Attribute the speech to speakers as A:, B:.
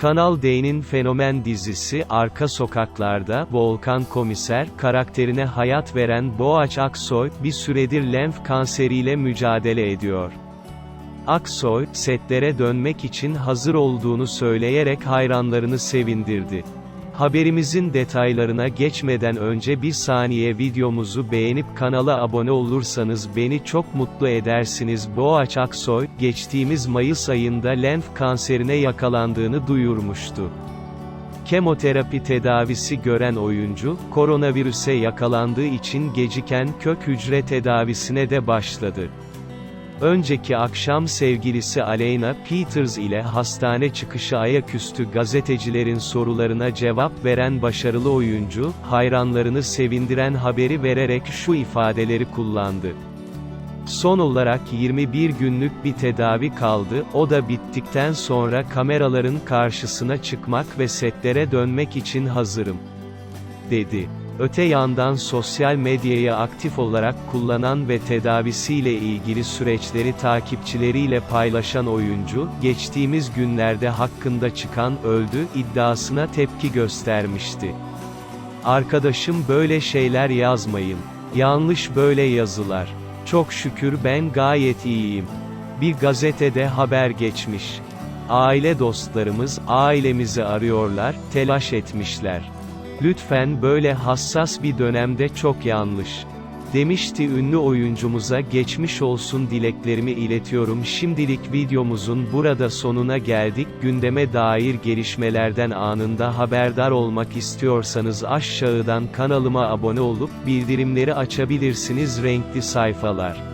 A: Kanal D'nin fenomen dizisi Arka Sokaklar'da Volkan Komiser karakterine hayat veren Boğaç Aksoy bir süredir lenf kanseriyle mücadele ediyor. Aksoy, setlere dönmek için hazır olduğunu söyleyerek hayranlarını sevindirdi. Haberimizin detaylarına geçmeden önce bir saniye videomuzu beğenip kanala abone olursanız beni çok mutlu edersiniz. Boğaç Aksoy, geçtiğimiz Mayıs ayında lenf kanserine yakalandığını duyurmuştu. Kemoterapi tedavisi gören oyuncu, koronavirüse yakalandığı için geciken kök hücre tedavisine de başladı. Önceki akşam sevgilisi Aleyna Peters ile hastane çıkışı ayaküstü gazetecilerin sorularına cevap veren başarılı oyuncu, hayranlarını sevindiren haberi vererek şu ifadeleri kullandı. Son olarak 21 günlük bir tedavi kaldı, o da bittikten sonra kameraların karşısına çıkmak ve setlere dönmek için hazırım. dedi. Öte yandan sosyal medyayı aktif olarak kullanan ve tedavisiyle ilgili süreçleri takipçileriyle paylaşan oyuncu, geçtiğimiz günlerde hakkında çıkan öldü iddiasına tepki göstermişti. Arkadaşım böyle şeyler yazmayın. Yanlış böyle yazılar. Çok şükür ben gayet iyiyim. Bir gazetede haber geçmiş. Aile dostlarımız ailemizi arıyorlar, telaş etmişler. Lütfen böyle hassas bir dönemde çok yanlış. Demişti ünlü oyuncumuza geçmiş olsun dileklerimi iletiyorum. Şimdilik videomuzun burada sonuna geldik. Gündeme dair gelişmelerden anında haberdar olmak istiyorsanız aşağıdan kanalıma abone olup bildirimleri açabilirsiniz renkli sayfalar.